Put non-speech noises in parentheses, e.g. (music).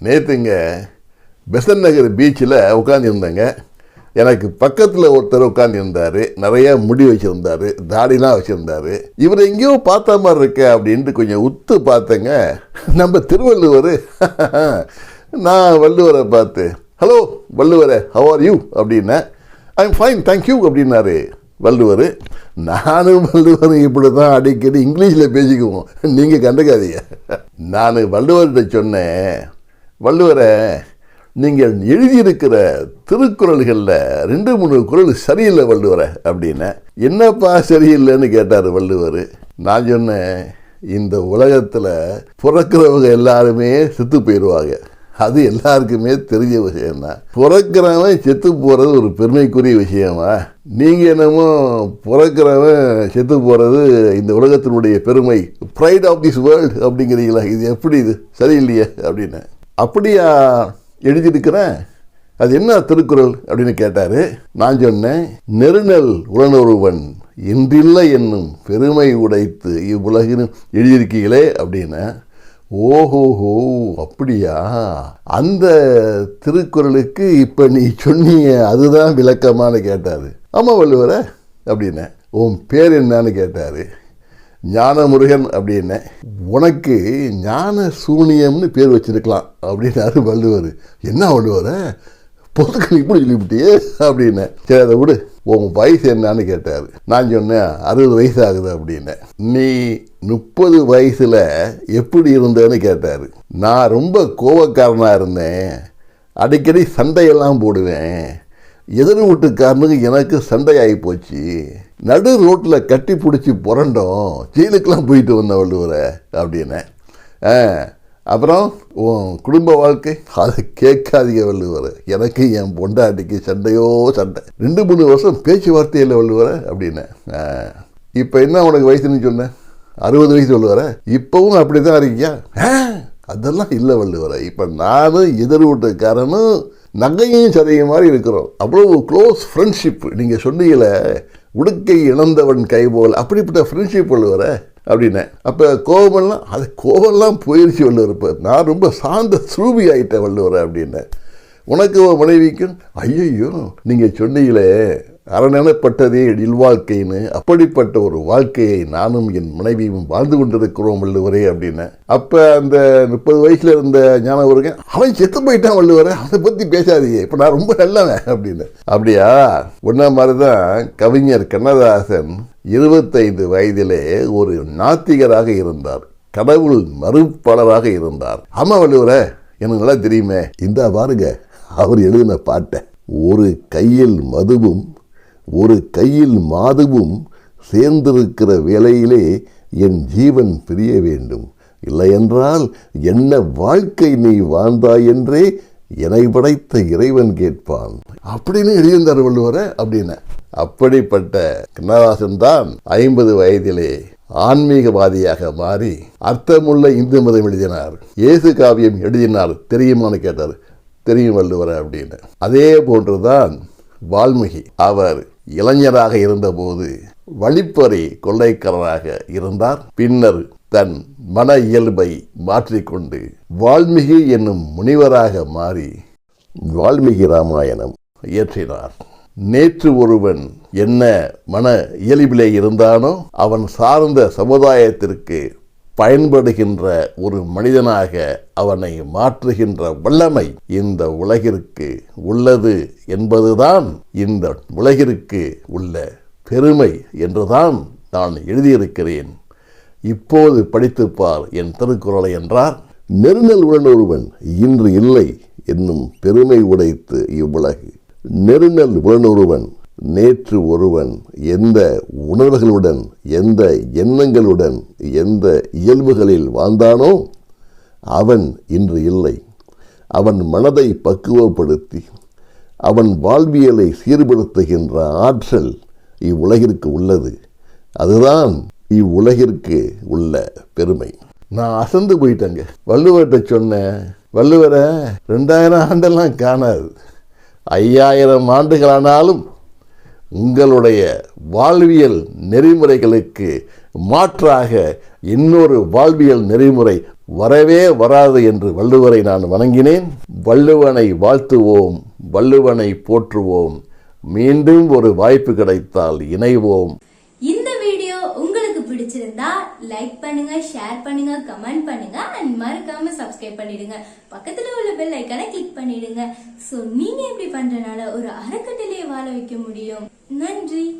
நேற்றுங்க பெசன் நகர் பீச்சில் உட்காந்துருந்தேங்க எனக்கு பக்கத்தில் ஒருத்தர் உட்காந்துருந்தார் நிறைய முடி வச்சுருந்தாரு. தாடிலாம் வச்சுருந்தாரு. இவர் எங்கேயோ பார்த்த மாதிரி இருக்க அப்படின்ட்டு கொஞ்சம் உத்து பார்த்தேங்க. நம்ம திருவள்ளுவர் (laughs) நான் வள்ளுவரை பார்த்து ஹலோ வள்ளுவரே ஹவ் ஆர் யூ அப்படின்னேன் ஐம் ஃபைன் தேங்க்யூ அப்படின்னாரு வள்ளுவர். நானும் வள்ளுவர் இப்படி தான் அடிக்கடி இங்கிலீஷில் பேசிக்குவோம். நீங்கள் கண்டுக்காதீங்க. (laughs) நான் வள்ளுவர்கிட்ட சொன்னேன் வள்ளுவரை நீங்கள் எழுதியிருக்கிற திருக்குறள்களில் ரெண்டு மூணு குறள் சரியில்லை வள்ளுவரை அப்படின்னு என்னப்பா சரியில்லைன்னு கேட்டார் வள்ளுவர். நான் சொன்னேன் இந்த உலகத்தில் பிறக்கிறவங்க எல்லாருமே செத்து போயிடுவாங்க அது எல்லாருக்குமே தெரிஞ்ச விஷயம்தான். பிறக்கிறவன் செத்து போகிறது ஒரு பெருமைக்குரிய விஷயமா? நீங்கள் என்னமோ பிறக்கிறவன் செத்து போகிறது இந்த உலகத்தினுடைய பெருமை ப்ரைட் ஆஃப் திஸ் வேர்ல்டு அப்படிங்கிறீங்களா? இது எப்படி இது? சரியில்லையே அப்படின்னு அப்படியா எழுதியிருக்கிறேன். அது என்ன திருக்குறள் அப்படின்னு கேட்டார். நான் சொன்னேன் நெருநல் உடனொருவன் இன்றில்லை என்னும் பெருமை உடைத்து இவ்வுலகிலும் எழுதியிருக்கீங்களே அப்படின்னு. ஓஹோஹோ அப்படியா? அந்த திருக்குறளுக்கு இப்போ நீ சொன்னீங்க அதுதான் விளக்கமானு கேட்டார். ஆமாம் வள்ளுவர அப்படின்னு. உன் பேர் என்னன்னு கேட்டார். ஞானமுருகன் அப்படின்னு. உனக்கு ஞான சூனியம்னு பேர் வச்சிருக்கலாம் அப்படின்னாரு வள்ளுவர். என்ன வள்ளுவர? பொதுக்கு இப்படி சொல்லிவிட்டியே அப்படின்னு. சரி அதை விடு. உன் வயசு என்னன்னு கேட்டார். நான் சொன்னேன் அறுபது வயசு ஆகுது அப்படின்னேன் நீ முப்பது வயசில் எப்படி இருந்தேன்னு கேட்டார். நான் ரொம்ப கோவக்காரனாக இருந்தேன். அடிக்கடி சண்டையெல்லாம் போடுவேன். எதிர் வீட்டுக்காரனுக்கு எனக்கு சண்டையாகி போச்சு. நடு ரோட்டில் கட்டி பிடிச்சி புரண்டோம். ஜெயிலுக்கெலாம் போயிட்டு வந்த வள்ளுவரை அப்படின்னு. அப்புறம் உன் குடும்ப வாழ்க்கை? அதை கேட்காதீங்க வள்ளுவர். எனக்கு என் பொண்டாட்டிக்கு சண்டையோ சண்டை. ரெண்டு மூணு வருஷம் பேச்சுவார்த்தையில் வள்ளுவர அப்படின்னு. இப்போ என்ன உனக்கு வயசுன்னு சொன்னேன் அறுபது வயசு வள்ளுவர. இப்போவும் அப்படி தான் இருக்கியா ஆ, அதெல்லாம் இல்லை வள்ளுவர. இப்போ நானும் எதிர் வீட்டுக்காரனும் நகையும் சதையும் மாதிரி இருக்கிறோம். அவ்வளோ க்ளோஸ் ஃப்ரெண்ட்ஷிப் நீங்கள் சொன்னீங்களே உடுக்கை இழந்தவன் கைபோல் அப்படிப்பட்ட ஃப்ரெண்ட்ஷிப் வள்ளுவர அப்படின்னேன் அப்போ கோபமெல்லாம் அது கோபம்லாம் போயிடுச்சு வள்ளுவர் இப்போ. நான் ரொம்ப சாந்த சுரூபி ஆகிட்டேன் வள்ளுவர் அப்படின்னேன் உனக்கு மனைவிக்கும் ஐயையோ நீங்கள் சொன்னீங்களே அரணெனப்பட்டதே இல்வாழ்க்கைன்னு அப்படிப்பட்ட ஒரு வாழ்க்கையை நானும் என் மனைவியும் வாழ்ந்து கொண்டிருக்கிறோம் வள்ளுவரே அப்படின்னு. அப்போ அந்த முப்பது வயசுல இருந்த ஞானவருங்க அவன் செத்து போயிட்டான் வள்ளுவரே அதை பற்றி பேசாதீங்க இப்போ நான் ரொம்ப நல்லவன் அப்படின்னு. அப்படியா? ஒன்றா மாதிரி தான் கவிஞர் கண்ணதாசன் இருபத்தைந்து வயதிலே ஒரு நாத்திகராக இருந்தார். கடவுள் மறுப்பாளராக இருந்தார். ஆமாம் வள்ளுவரே எனக்கு நல்லா தெரியுமே இந்த பாருங்க அவர் எழுதின பாட்டை. ஒரு கையில் மதுவும் ஒரு கையில் மாதுவும் சேர்ந்திருக்கிற வேலையிலே என் ஜீவன் பிரிய வேண்டும். இல்லையென்றால் என்ன வாழ்க்கை நீ வாழ்ந்தாய் என்றே என்னை படைத்த இறைவன் கேட்பான். அப்படின்னு எழுதியிருந்தார் வள்ளுவர அப்படின்னு. அப்படிப்பட்ட கண்ணதாசன் தான் ஐம்பது வயதிலே ஆன்மீகவாதியாக மாறி அர்த்தமுள்ள இந்து மதம் எழுதினார். இயேசு காவியம் எழுதினார் தெரியுமான்னு கேட்டார். தெரியும் வள்ளுவர அப்படின்னு. அதே போன்றுதான் வால்மீகி அவர் இளைஞராக இருந்தபோது வழிப்பறி கொள்ளைக்காரராக இருந்தார். பின்னர் தன் மன இயல்பை மாற்றிக்கொண்டு வால்மீகி என்னும் முனிவராக மாறி வால்மீகி ராமாயணம் இயற்றினார். நேற்று ஒருவன் என்ன மன இயல்பிலே இருந்தானோ அவன் சார்ந்த சமுதாயத்திற்கு பயன்படுகின்ற ஒரு மனிதனாக அவனை மாற்றுகின்ற வல்லமை இந்த உலகிற்கு உள்ளது என்பதுதான் இந்த உலகிற்கு உள்ள பெருமை என்றுதான் நான் எழுதியிருக்கிறேன். இப்போது படித்துப்பார் என் திருக்குறளை என்றார் நெருநல் உடன் ஒருவன் இன்று இல்லை என்னும் பெருமை உடைத்து இவ்வுலகு. நெருநல் உடனொருவன் நேற்று ஒருவன் எந்த உணர்வுகளுடன் எந்த எண்ணங்களுடன் எந்த இயல்புகளில் வாழ்ந்தானோ அவன் இன்று இல்லை. அவன் மனதை பக்குவப்படுத்தி அவன் வாழ்வியலை சீர்படுத்துகின்ற ஆற்றல் இவ்வுலகிற்கு உள்ளது. அதுதான் இவ்வுலகிற்கு உள்ள பெருமை. நான் அசந்து போயிட்டேங்க. வள்ளுவர்கிட்ட சொன்னேன் வள்ளுவரை ரெண்டாயிரம் ஆண்டெல்லாம் காணாது. ஐயாயிரம் ஆண்டுகளானாலும் உங்களுடைய வாழ்வியல் நெறிமுறைகளுக்கு மாற்றாக இன்னொரு வாழ்வியல் நெறிமுறை வரவே வராது என்று வள்ளுவரை நான் வணங்கினேன். வள்ளுவனை வாழ்த்துவோம் வள்ளுவனை போற்றுவோம். மீண்டும் ஒரு வாய்ப்பு கிடைத்தால் இணைவோம். இந்த வீடியோ உங்களுக்கு பிடிச்சிருந்தா லைக் பண்ணுங்க ஷேர் பண்ணுங்க கமெண்ட் பண்ணுங்க அண்ட் மறக்காம சப்ஸ்கிரைப் பண்ணிடுங்க. பக்கத்துல உள்ள பெல் ஐக்கானை கிளிக் பண்ணிடுங்க. சோ நீங்க எப்படி பண்றனால ஒரு அறக்கட்டளையை வாழ வைக்க முடியும்? நன்றி